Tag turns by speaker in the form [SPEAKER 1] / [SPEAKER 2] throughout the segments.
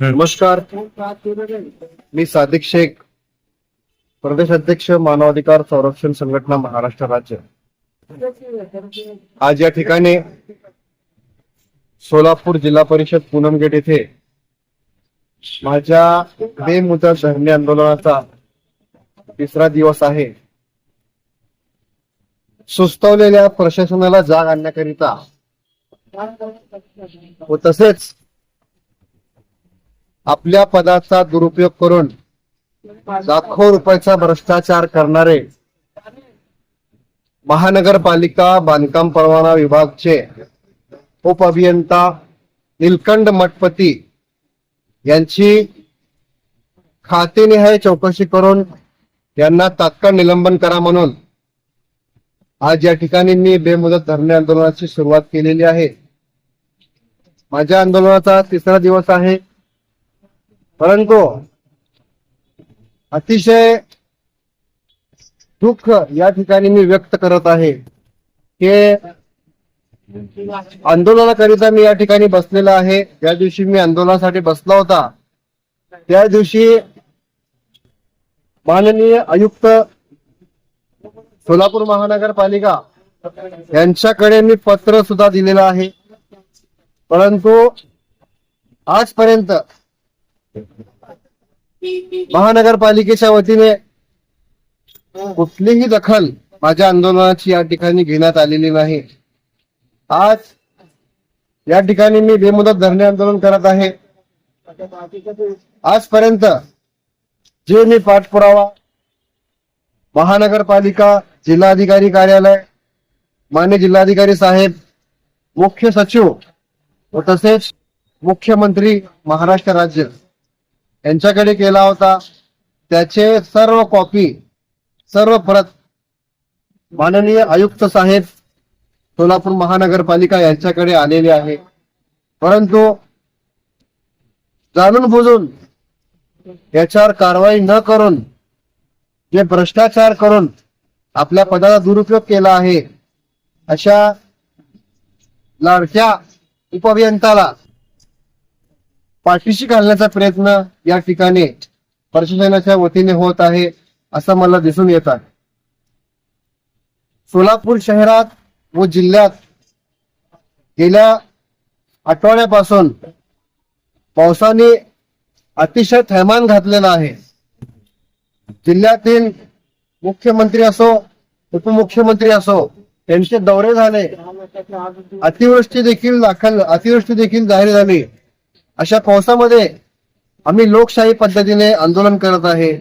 [SPEAKER 1] नमस्कार. मी सादिक शेख प्रदेश अध्यक्ष मानवाधिकार संरक्षण संघटना महाराष्ट्र राज्य. आज या ठिकाणी सोलापूर जिल्हा परिषद पूनमगेट येथे माझ्या बेमुदत धरणे आंदोलनाचा तिसरा दिवस आहे. सुस्तवलेल्या प्रशासनाला जाग आणण्याकरिता व तसेच आपल्या पदाचा दुरुपयोग करून लाखो रुपयाचा भ्रष्टाचार करणारे महानगरपालिका बांधकाम परवाना विभागचे उपअभियंता निलकंड मठपती यांची खातेनिहाय चौकशी करून यांना तात्काळ निलंबन करा म्हणून आज या ठिकाणी मी बेमुदत धरणे आंदोलनाची सुरुवात केलेली आहे. माझ्या आंदोलनाचा तिसरा दिवस आहे. परंतु अतिशय दुःख या ठिकाणी मी व्यक्त करत आहे की आंदोलनाकरिता मी या ठिकाणी बसलेला आहे. ज्या दिवशी मी आंदोलनासाठी बसला होता त्या दिवशी माननीय आयुक्त सोलापूर महानगरपालिका यांच्याकडे मी पत्र सुद्धा दिलेलं आहे. परंतु आजपर्यंत महानगरपालिकेच्या वतीने कुठलीही दखल माझ्या आंदोलनाची या ठिकाणी घेण्यात आलेली नाही. आज या ठिकाणी मी बेमुदत धरणे आंदोलन करत आहे. आजपर्यंत जे मी पाठपुरावा महानगरपालिका जिल्हाधिकारी कार्यालय मान्य जिल्हाधिकारी साहेब मुख्य सचिव व तसेच मुख्यमंत्री महाराष्ट्र राज्य यांच्याकडे केला होता. त्याचे सर्व कॉपी सर्व प्रत माननीय आयुक्त साहेब सोलापूर महानगरपालिका यांच्याकडे आलेले आहे. परंतु जाणून बुजून याच्यावर कारवाई न करून जे भ्रष्टाचार करून आपल्या पदाचा दुरुपयोग केला आहे अशा लाडक्या उपअभियंताला पाठीशी घालण्याचा प्रयत्न या ठिकाणी प्रशासनाच्या वतीने होत आहे असं मला दिसून येत आहे. सोलापूर शहरात व जिल्ह्यात गेल्या आठवड्यापासून पावसाने अतिशय थैमान घातलेला आहे. जिल्ह्यातील मुख्यमंत्री असो उपमुख्यमंत्री असो त्यांचे दौरे झाले. अतिवृष्टी देखील दाखल अतिवृष्टी देखील जाहीर झाली. अशा पावसामध्ये आम्ही लोकशाही पद्धतीने आंदोलन करत आहे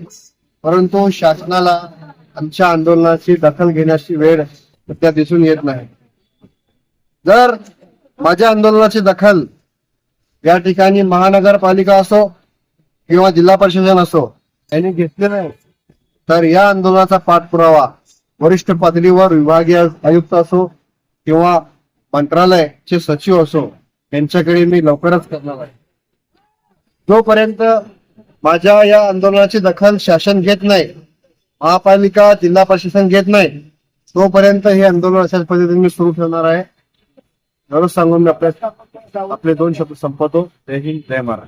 [SPEAKER 1] परंतु शासनाला आमच्या आंदोलनाची दखल घेण्याची वेळ सध्या दिसून येत नाही. जर माझ्या आंदोलनाची दखल या ठिकाणी महानगरपालिका असो किंवा जिल्हा प्रशासन असो यांनी घेतले नाही तर या आंदोलनाचा पाठपुरावा वरिष्ठ पातळीवर विभागीय आयुक्त असो किंवा मंत्रालयाचे सचिव असो यांच्याकडे मी लवकरच करणार आहे. जोपर्यंत माझ्या या आंदोलनाची दखल शासन घेत नाही महापालिका जिल्हा प्रशासन घेत नाही तोपर्यंत हे आंदोलन अशाच पद्धतीने मी सुरू ठेवणार आहे. एवढंच सांगून मी आपल्या आपले दोन शब्द संपवतो. जय हिंद जय महाराज